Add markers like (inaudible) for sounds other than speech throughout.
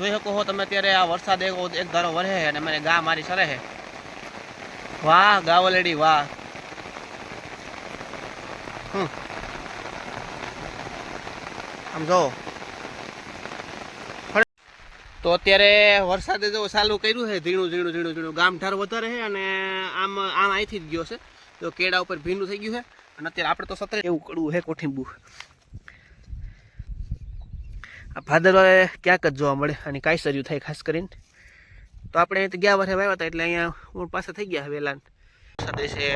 જોઈ શકો છો તમે અત્યારે આ વરસાદ એક એક ધારો વરસે અને મને ગા મારી સરે છે. વાહ, ગાવલેડી, વાહ. આમ જો. તો અત્યારે વરસાદે જો ચાલુ કર્યું છે, ઝીણું ઝીણું ઝીણું ઝીણું. ગામ ઠાર વધારે છે અને આમ આમ અહીંથી જ ગયો છે. તો કેળા ઉપર ભીનું થઈ ગયું છે. અને અત્યારે આપણે તો સતરે એવું કડવું છે કોઠીંબુ. આ ભાદરવા ક્યાંક જ જોવા મળે અને કાંઈ સર્યું થાય ખાસ કરીને. તો આપણે ગયા વર્ષે વાવ્યા હતા એટલે અહીંયા હું પાસે થઈ ગયા વેલા સાથે છે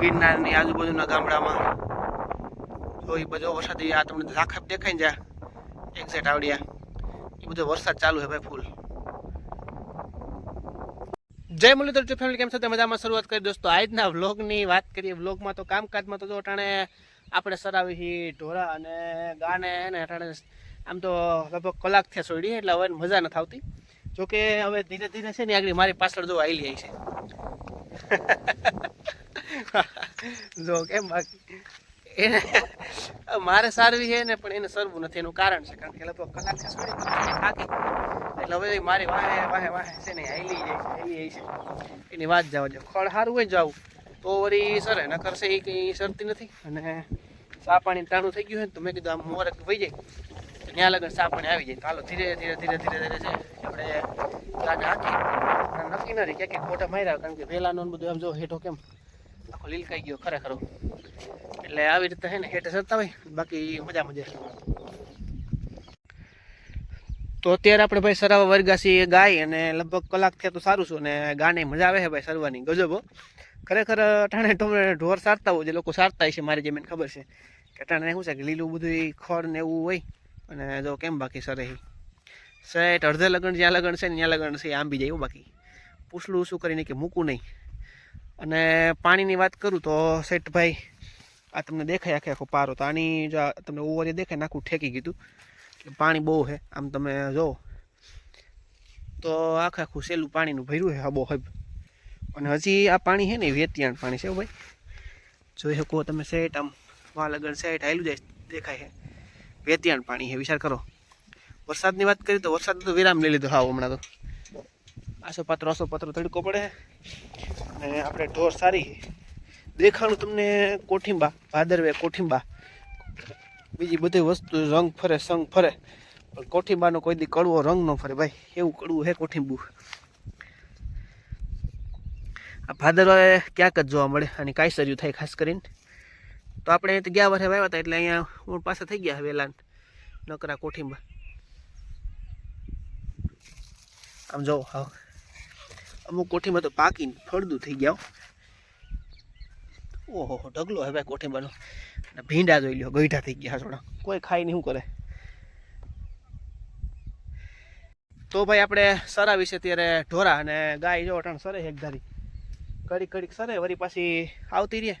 ગિરનારની આજુબાજુના ગામડામાં. જો એ બધો વરસાદ આ તમને ઝાખપ દેખાય ને જ્યાં એક્ઝેક્ટ આવડ્યા. એ બધો વરસાદ ચાલુ છે ભાઈ ફૂલ. જય મુરલીધર જો ફેમિલી કેમ છો? મજામાં શરૂઆત કરી દોસ્તો, આજના વ્લોગની વાત કરીએ. વ્લોગમાં તો કામકાજમાં તો જો અટાણે આપણે સરાવી છીએ ઢોરા અને ગાને ને હેઠાણે આમ તો લગભગ કલાક થયા છોડી એટલે હવે મજા નથી આવતી. જોકે હવે ધીરે ધીરે છે ને આગળ મારી પાછળ જો આવેલી આવી છે. (laughs) જો કેમ બાકી એને મારે સારવી છે ને પણ એને સરવું નથી, એનું કારણ છે, કારણ કે લગભગ કલાક થયા સોડી થાકી એટલે હવે મારી વાહે વાહે વાહે છે ને આવેલી જાય છે હાલી જાય છે. એની વાત જવા જો ખળ સારું હોય જાવું તો વળી સરે એના કરશે એ કંઈ સરતી નથી. અને સા પાણી ટાણું થઈ ગયું હોય તો મેં કીધું આમ મોરક વહી જાય. ત્યાં લગન સા પાણી આવી જાય. ચાલો ધીરે ધીરે ધીરે ધીરે ધીરે છે આપણે ગાડ હાકી નક્કી ન રહી ક્યાંક ખોટા માર્યા કારણ કે વહેલાનો બધું આમ જો હેઠો કેમ આખો લીલકાઈ ગયો ખરેખર. એટલે આવી રીતે છે ને હેઠે સરતા હોય. બાકી મજા મજા. તો અત્યારે આપણે ભાઈ સરાવા વર્ગાસી ગાય અને લગભગ કલાક થયા તો સારું છું અને ગાને મજા આવે છે ભાઈ સરવાની ગજબો ખરેખર અટાણે તમે ઢોર સારતા હોય જે લોકો સારતા છે મારી જેમ ખબર છે. કે અટાણે શું છે કે લીલું બધું ખડ ને એવું હોય, અને જો કેમ બાકી સરે. સેટ અડધે લગન જ્યાં લગન છે ને ત્યાં લગન છે આંબી જાય એવું બાકી. પૂછલું શું કરીને કે મૂકું નહીં. અને પાણીની વાત કરું તો સેટ ભાઈ, આ તમને દેખાય આખે આખો પારો. તો આની જો તમને ઓવર દેખાય, નાખું ઠેકી કીધું. પાણી બહુ છે. આમ તમે જો. તો આખે આખું સેલું પાણીનું ભર્યું છે હબો હબ અને હજી આ પાણી છે ને વેતિયાણ પાણી છે ભાઈ. જોઈ શકો તમે સેટ આમ વાહ લગન સેટ આવેલું જાય દેખાય છે. વેતિયાણ પાણી છે, વિચાર કરો. વરસાદની વાત કરીએ તો વરસાદ તો વિરામ લઈ લીધો હાવ હમણાં તો. આસો પાત્રો આસો પાત્રો તડકો પડે અને આપણે ઢોર સારી. દેખાણું તમને કોઠીંબા, ભાદરવે કોઠીંબા. બીજી બધી વસ્તુ રંગ ફરે, સંગ ફરે. પણ કોઠીંબાનો કોઈ દી કડવો રંગ ન ફરે ભાઈ. એવું કડવું હે કોઠીંબુ. આ ભાદરવાએ ક્યાંક જ જોવા મળે અને કાયસર્યું થાય ખાસ કરીને. તો આપણે અહીંથી ગયા વર્ષે વાવ્યા હતા એટલે અહીંયા હું પાસે થઈ ગયા વેલા નકરા કોઠીમાં આમ જો હા. અમુક કોઠીમાં તો પાકીને ફળદું થઈ ગયા. ઓહો ઢગલો હવે કોઠીમાંનો અને ભીંડા જોઈ લ્યો, ગઈઢા થઈ ગયા થોડા કોઈ ખાઈ નહીં, શું કરે? તો ભાઈ આપણે સરા વિશે ત્યારે ઢોરા અને ગાય જો અટાણ સરે એક ધારી. કડીક કડીક સરે વળી પાછી આવતી રહે.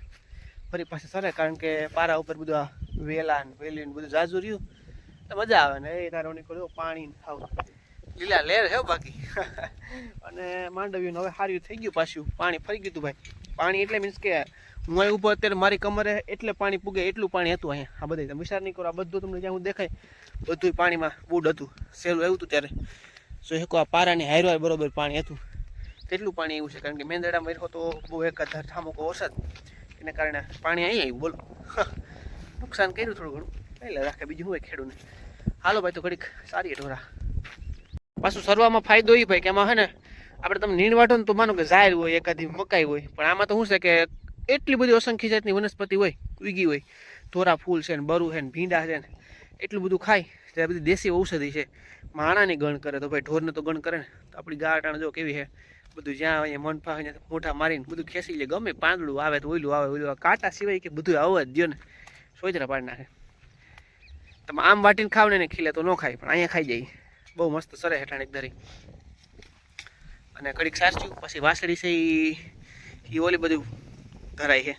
ફરી પાછી સરે, કારણ કે પારા ઉપર બધું વેલા ને વેલી ને બધું જાજુ રહ્યું. તો મજા આવે ને, એ તારો નીકળ્યો પાણી ને ખાવ લીલા લેર હે બાકી. (laughs) અને માંડવ્યું હવે સારું થઈ ગયું પાછું. પાણી ફરી ગયું ભાઈ. પાણી એટલે મીન્સ કે હું અહીં ઊભો અત્યારે, મારી કમરે એટલે પાણી પૂગે, એટલું પાણી હતું અહીંયા. આ બધે વિચાર નહીં કરો, આ બધું તમને જ્યાં હું દેખાય બધું પાણીમાં બૂડ હતું. સહેલું એવું હતું ત્યારે. સો એક આ પારાની હાયર બરોબર પાણી હતું. તેટલું પાણી એવું છે? કારણ કે મેંદડામાં વેરખો તો બહુ એકાદ ઠામુકો વરસાદ એને કારણે પાણી અહીં આવ્યું, બોલો. (laughs) નુકસાન કર્યું થોડું ઘણું. એટલે રાખે બીજું હોય ખેડૂને. હાલો ભાઈ, તો ઘડીક સારી ઢોરા. પાછું સરવામાં ફાયદો એ ભાઈ કે એમાં હે ને, આપણે તમે નીણ વાટો ને તો માનો કે જાહેર હોય, એકાદી મકાઈ હોય, પણ આમાં તો શું છે કે એટલી બધી અસંખ્ય જાતની વનસ્પતિ હોય, ઉગી હોય. ધોરા ફૂલ છે ને, બરું છે ને, ભીંડા છે ને, એટલું બધું ખાય ત્યારે બધી દેશી ઔષધિ છે. માણાની ગણ કરે તો ભાઈ, ઢોરને તો ગણ કરે ને. તો આપણી ગાટાણ જો કેવી છે બધું જ્યાં અહીંયા મન ફાવે મોઢા મારીને બધું ખેંચી લે. ગમે પાંદડું આવે તો ઓયલું આવે ઓયલું આવે. કાંટા સિવાય કે બધું આવવા જ દો ને. સોજરા પાડી નાખે. તમે આમ વાટીને ખાવ ને ખીલે તો ન ખાય, પણ અહીંયા ખાઈ જાય. બહુ મસ્ત સરે હેઠાણ એક ધરી અને કડીક સાચું, પછી વાસળી છે એ ઓલી બધું ધરાય છે.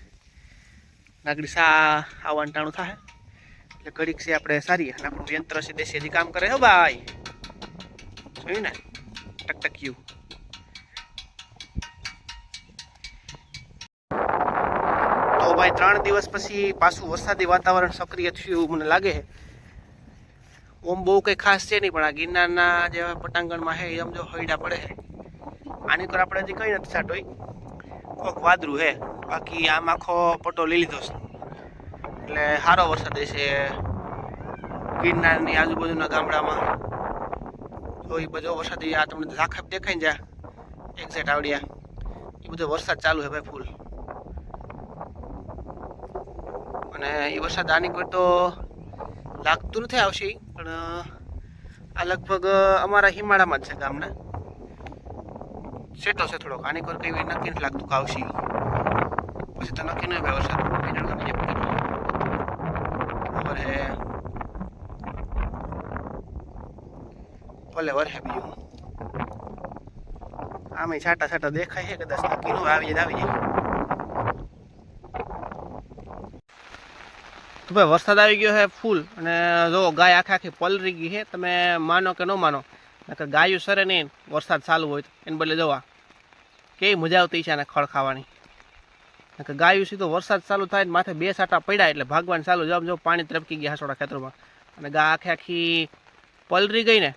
નાગડી સા આવવાનું ટાણું થાય એટલે ઘડીક છે આપણે સારી આપણું યંત્ર છે દેશી કામ કરે. હો ભાઈ. જોયું ને? ટકટક્યું તો ભાઈ ત્રણ દિવસ પછી પાછું વરસાદી વાતાવરણ સક્રિય થયું મને લાગે ઓમ બહુ કંઈ ખાસ છે નહીં, પણ આ ગિરનારના જે પટાંગણમાં છે, એ જો હૈડા પડે છે. આની તો આપણે હજી કંઈ નથી સાટોય કોક વાદરું હે બાકી આમ આખો પટ્ટો લઈ લીધો છે. એટલે સારો વરસાદ છે ગિરનારની આજુબાજુના ગામડામાં. તો એ બધો વરસાદ આ તમને ઝાખપ દેખાઈ જ્યાં એક્ઝેક્ટ આવડ્યા. એ બધો વરસાદ ચાલુ છે ભાઈ ફૂલ અને એ વરસાદ આની કોઈ તો લાગતું નથી આવશે, પણ આ લગભગ અમારા હિમાળામાં જ છે ગામના. સેટો છે થોડોક. આની કોઈ કઈ નક્કી નથી લાગતું કે આવશે. પછી તો નક્કી નહીં વરસાદ. વરહે ભલે વરહે બીજું. આમે છાટા છાટા દેખાય છે, કદાચ નક્કી નું આવી તો આવી જાય તો ભાઈ, વરસાદ આવી ગયો છે ફૂલ અને જો ગાય આખે આખી પલરી ગઈ છે, તમે માનો કે ન માનો, નકર ગાયું સરે નહીં, વરસાદ ચાલુ હોય એને બદલે જોવા, કેવી મજા આવતી છે આને ખડ ખાવાની. નકર ગાયું સીધો વરસાદ ચાલુ થાય માથે બે સાટા પડ્યા એટલે ભાગવાન ચાલુ જો આમ જો પાણી ત્રપકી ગયા હાસોડા ખેતરોમાં. અને ગા આખે આખી પલરી ગઈ ને,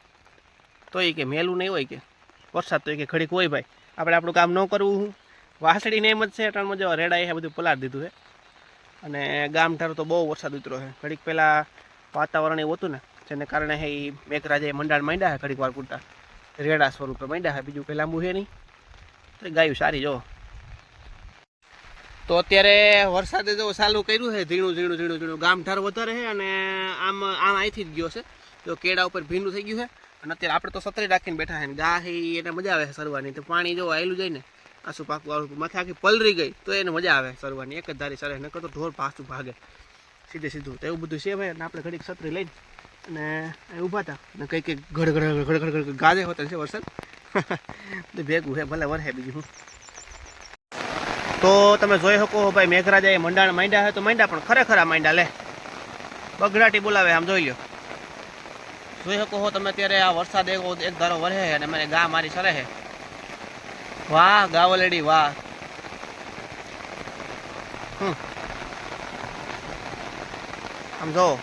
તો એ કે મેલું નહીં હોય કે. વરસાદ તો એ કે ઘડીક હોય ભાઈ. આપણે આપણું કામ ન કરવું વાસળીને એમ જ છે, અટાણમાં જો રેડાએ બધું પલાળ દીધું છે. અને ગામ ઠાર તો બહુ વરસાદ ઉતરો છે. ઘડીક પહેલાં વાતાવરણ એવું હતું ને, જેને કારણે હે એ મેઘરાજાએ મંડાણ માંડ્યા છે ઘડીક વાર પૂરતા. રેડા સ્વરૂપે માંડ્યા છે, બીજું કંઈ લાંબુ છે નહીં. તો ગાયું સારી, જો. તો અત્યારે વરસાદે જો ચાલુ કર્યું છે, ઝીણું ઝીણું ઝીણું ઝીણું. ગામ ઠાર વધારે છે અને આમ આમ અહીંથી જ ગયો છે. તો કેળા ઉપર ભીનું થઈ ગયું છે. અને અત્યારે આપણે તો સતરી રાખીને બેઠા છે ગા છે એને મજા આવે છે સરવાની. તો પાણી જો આવેલું જાય ને આસુ પાકું વાળું માથે આખી પલરી ગઈ, તો એને મજા આવે સરવાની. એક જ ધારી સરે, નકર તો ઢોર પાછું ભાગે. સીધે સીધું. તો એવું બધું છે ભાઈ. અને આપણે ઘડીક છત્રી લઈને અને એ ઊભા હતા અને કંઈક કંઈક ઘડ ઘડ ઘડ ગાજે હોતા છે વરસાદ. (laughs) તો ભેગું હે, ભલે વરહે બીજું હું. તો તમે જોઈ શકો ભાઈ, મેઘરાજાએ મંડાણ માંડ્યા છે તો માંડ્યા પણ ખરેખર આ માંડ્યા. લે. બગડાટી બોલાવે, આમ જોઈ લ્યો. જોઈ શકો હો તમે અત્યારે આ વરસાદ એક એક ધારો વરહે અને મને ગા મારી સરે છે. વાહ ગાવલેડી વાહ. આમ જો.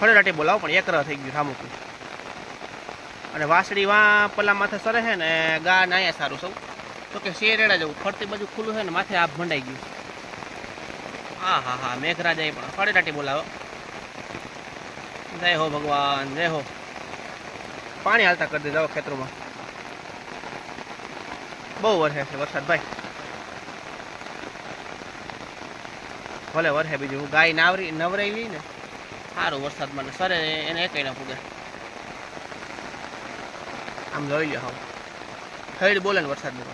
ખડેરાટી બોલાવો, પણ એક રહ થઈ ગયું સામુકું અને વાસડી વા પલા માથે સરે છે ને, ગા નાયા સારું સૌ. તો કે શેરેડા જવું, ફરતી બાજુ ખુલ્લું છે ને, માથે આપ ભંડાઈ ગયું. હા હા હા, મેઘરાજાએ પણ ફળેટાટી બોલાવો. જય હો ભગવાન, જય હો. પાણી હાલતા કરી દીધા ખેતરોમાં. બહુ વરસે છે વરસાદ, ભાઈ. ભલે વરસે બીજું. હું ગાય નાવરી નવરાઈ લી ને, સારું વરસાદમાં ને સરે એને એકઈ ના પૂગે. આમ જોઈ લો હા થઈડ બોલે ને વરસાદની